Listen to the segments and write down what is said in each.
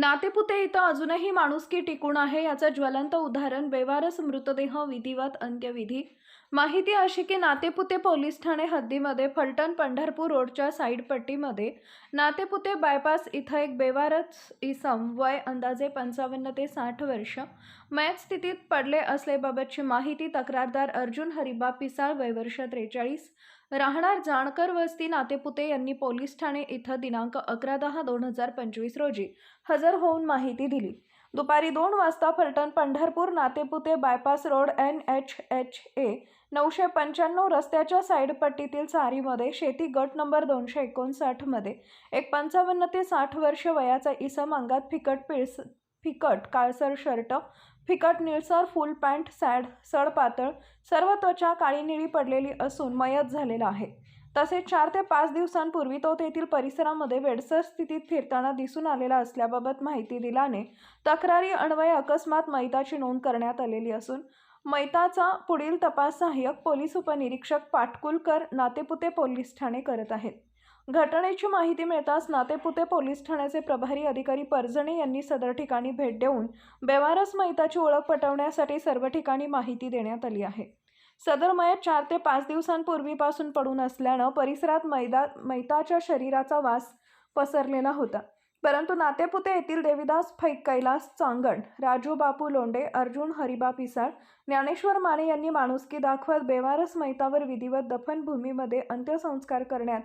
नातेपुते इथं अजूनही माणुसकी टिकून आहे याचं ज्वलंत उदाहरण बेवारस मृतदेह विधिवत अंत्यविधी. माहिती अशी की नातेपुते पोलीस ठाणे हद्दीमध्ये फलटण पंढरपूर रोडच्या साईडपट्टीमध्ये. नातेपुते बायपास इथं एक बेवारस इसम वय अंदाजे पंचावन्न ते साठ वर्ष. मयत स्थितीत पडले असल्याबाबतची माहिती तक्रारदार अर्जुन हरिबा पिसाळ वयवर्ष त्रेचाळीस. राहणार जाणकर वस्ती नातेपुते यांनी पोलीस ठाणे इथं दिनांक अकरा दहा दोन हजार पंचवीस रोजी हजर होऊन माहिती दिली. दुपारी दोन वाजता Phaltan Pandharpur Natepute bypass road N H H A नऊशे पंच्याण्णव रस्त्याच्या साईडपट्टीतील सारीमध्ये चारीमध्ये शेती गट नंबर दोनशे एकोणसाठमध्ये एक पंचावन्न ते साठ वर्ष वयाचा इसम अंगात फिकट पिळस फिकट काळसर शर्ट फिकट निळसर फुल पॅन्ट सॅड सडपातळ सर्व त्वचा काळी निळी पडलेली असून मयत झालेला आहे. तसेच चार ते पाच दिवसांपूर्वी तो तेथील परिसरामध्ये वेडसर स्थितीत फिरताना दिसून आलेला असल्याबाबत माहिती दिल्याने तक्रारी अन्वये अकस्मात मैताची नोंद करण्यात आलेली असून मैताचा पुढील तपास सहाय्यक पोलीस उपनिरीक्षक पाटकुलकर नातेपुते पोलीस ठाणे करत आहेत. घटनेची माहिती मिळताच नातेपुते पोलीस ठाण्याचे प्रभारी अधिकारी परजणे यांनी सदर ठिकाणी भेट देऊन बेवारस मैताची ओळख पटवण्यासाठी सर्व ठिकाणी माहिती देण्यात आली आहे. सदर मयत चार ते पाच दिवसांपूर्वीपासून पडून असल्यानं परिसरात मैदा मैताच्या शरीराचा वास पसरलेला होता. परंतु नातेपुते येथील देविदास फैक कैलास चांगण राजू बापू लोंडे अर्जुन हरिबा पिसाळ ज्ञानेश्वर माने यांनी माणुसकी दाखवत बेवारस मैतावर विधिवत दफनभूमीमध्ये अंत्यसंस्कार करण्यात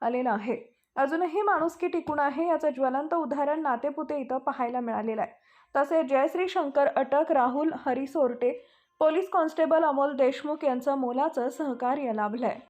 आलेला आहे. अजूनही माणुसकी टिकून आहे याचं ज्वलंत उदाहरण नातेपुते इथं पाहायला मिळालेलं आहे. तसेच जयश्री शंकर अटक राहुल हरी सोरटे पोलीस कॉन्स्टेबल अमोल देशमुख यांचं मोलाचं सहकार्य लाभलंय.